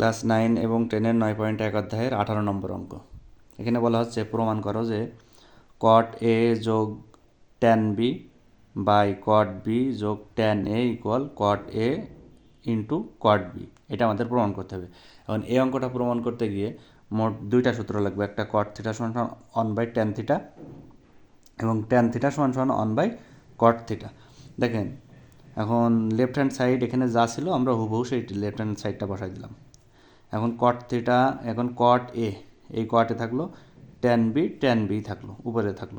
Class nine এবং টেনের নয় পয়েন্ট এক অধ্যায়ের আঠারো নম্বর অঙ্ক। এখানে বলা হচ্ছে, প্রমাণ করো যে কট এ যোগ tan B by cot B যোগ tan A equal cot A into cot B এটা আমাদের প্রমাণ করতে হবে। এখন এই অঙ্কটা প্রমাণ করতে গিয়ে মোট দুইটা সূত্র লাগবে। একটা কট থিটা সমান সমান অন বাই ট্যান থিটা এবং ট্যান থিটা সমান সমান অন বাই কট থিটা দেখেন, এখন লেফট হ্যান্ড সাইড এখানে যা ছিল, আমরা হুবহু সেই লেফট হ্যান্ড সাইডটা বসাই দিলাম। এখন কট থিটা এখন কট এ এই কটে থাকল ট্যান বি ট্যান বি থাকল, উপরে থাকল।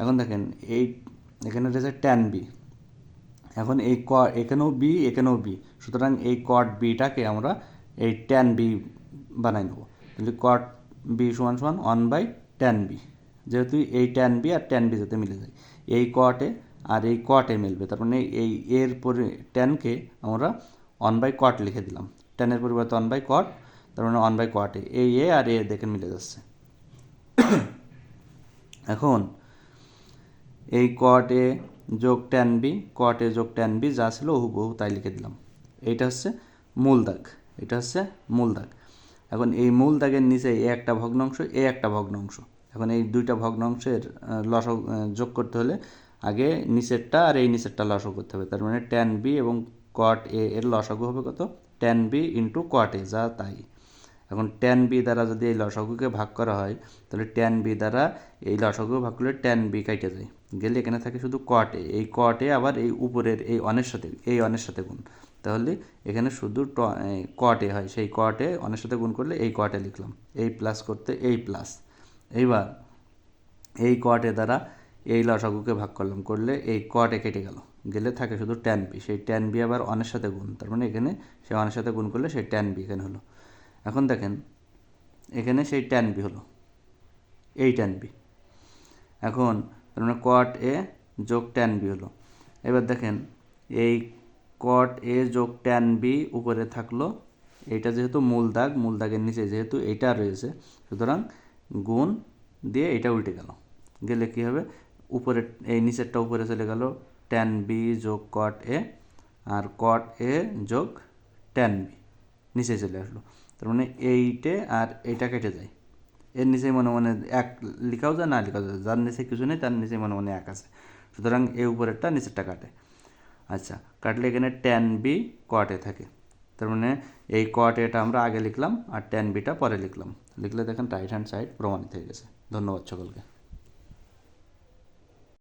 এখন দেখেন, এই, এখানে রয়েছে ট্যান বি এখন এই ক এখানেও বি এখানেও বি সুতরাং এই কট বিটাকে আমরা এই ট্যান বি বানাই নেব। তাহলে কট বি সমান সমান ওয়ান বাই ট্যান বি যেহেতু এই ট্যান বি আর ট্যান বি যাতে মিলে যায়। এই কটে আর এই কটে মিলবে। তার মানে এই এর পরে ট্যানকে আমরা ওয়ান বাই কট লিখে দিলাম। ট্যানের পরিবর্তে ওয়ান বাই কট তার মানে ওয়ান বাই কটে এই এ আর এ দেখে মিলে যাচ্ছে। এখন, এই কট এ যোগ ট্যান বি কট এ যোগ ট্যান বি যা ছিল হুবহু তাই লিখে দিলাম। এইটা হচ্ছে মূল দাগ। এটা হচ্ছে মূল দাগ। এখন এই মূল দাগের নিচে এ একটা ভগ্নাংশ এ একটা ভগ্নাংশ। এখন এই দুইটা ভগ্নাংশের লসক যোগ করতে হলে আগে নিচেরটা আর এই নিচেরটা লসক করতে হবে। তার মানে ট্যান বি এবং কট এ এর লসাগু হবে কত? ট্যান বি ইন্টু কট যা তাই। এখন ট্যান বি দ্বারা যদি এই লসাগুকে ভাগ করা হয়, তাহলে ট্যান বি দ্বারা এই লসাগু ভাগ করলে টেন বি কাইটে যায়। গেলে এখানে থাকে শুধু কটে এই কটে আবার এই উপরের, এই অনের সাথে, এই অনের সাথে গুণ। তাহলে এখানে শুধু কট এ হয়। সেই কটে অনের সাথে গুণ করলে এই কটে লিখলাম। এই প্লাস করতে এই প্লাস এইবার এই কট দ্বারা এই লসাগুকে ভাগ করলাম। করলে এই কটে কেটে গেল। গেলে থাকে শুধু ট্যান বি সেই ট্যান বি আবার অনের সাথে গুণ, তার মানে এখানে সে অনের সাথে গুণ করলে সেই ট্যান বি এখানে হলো। এখন দেখেন, এখানে সেই ট্যান বি হলো, এই ট্যান বি এখন তার মানে কট এ যোগ ট্যান বি হলো। এবার দেখেন, এই কট এ যোগ ট্যান বি উপরে থাকল, এইটা যেহেতু মূল দাগ, মূল দাগের নিচে যেহেতু এইটা রয়েছে, সুতরাং গুণ দিয়ে এটা উল্টে গেল। গেলে কী হবে? উপরে, এই নিচেরটা উপরে চলে গেল ট্যান বি যোগ কট এ আর কট এ যোগ ট্যান বি নিচে চলে আসলো। তার মানে এইটে আর এইটা কেটে যায়। এর নিচে মনে মনে এক লেখাও যায়, না লেখাও যায়। যার নিচে কিছু নেই, তার নিচে মনে মনে এক আছে। সুতরাং এই উপরেরটা নিচেরটা কাটে। আচ্ছা কাটলে এখানে ট্যান বি কটে থাকে। তার মানে এই কট এটা আমরা আগে লিখলাম আর ট্যান বিটা পরে লিখলাম। লিখলে দেখেন রাইট হ্যান্ড সাইড প্রমাণিত হয়ে গেছে। ধন্যবাদ সকলকে।